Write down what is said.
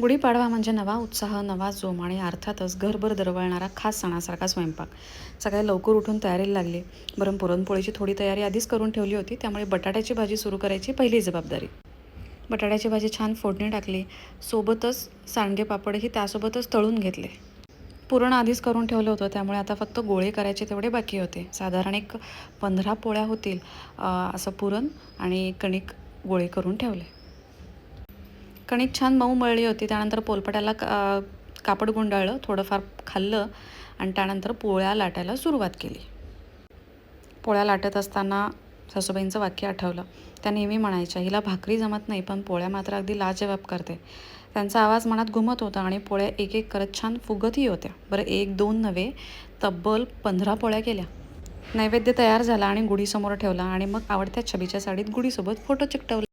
गुढीपाडवा म्हणजे नवा उत्साह नवा जोम आणि अर्थातच घरभर दरवळणारा खास सणासारखा स्वयंपाक. सगळ्या लवकर उठून तयारीला लागले. बरं पुरणपोळीची थोडी तयारी आधीच करून ठेवली होती. त्यामुळे बटाट्याची भाजी सुरू करायची पहिली जबाबदारी. बटाट्याची भाजी छान फोडणी टाकली. सोबतच सांडगे पापडही त्यासोबतच तळून घेतले. पुरण आधीच करून ठेवलं होतं. त्यामुळे आता फक्त गोळे करायचे तेवढे बाकी होते. साधारण एक पंधरा पोळ्या होतील असं पुरण आणि कणिक गोळे करून ठेवले. कणिक छान मऊ मळली होती. त्यानंतर पोलपट्याला का कापड गुंडाळलं थोडंफार खाल्लं आणि त्यानंतर पोळ्या लाटायला सुरुवात केली. पोळ्या लाटत असताना सासूबाईंचं वाक्य आठवलं. त्या नेहमी म्हणायच्या हिला भाकरी जमत नाही पण पोळ्या मात्र अगदी लाजवाब करते. त्यांचा आवाज मनात घुमत होता आणि पोळ्या एक एक करत छान फुगतही होत्या. बरं एक दोन नव्हे तब्बल पंधरा पोळ्या केल्या. नैवेद्य तयार झाला आणि गुढीसमोर ठेवला आणि मग आवडत्या छबीच्या साडीत गुढीसोबत फोटो चिकटवला.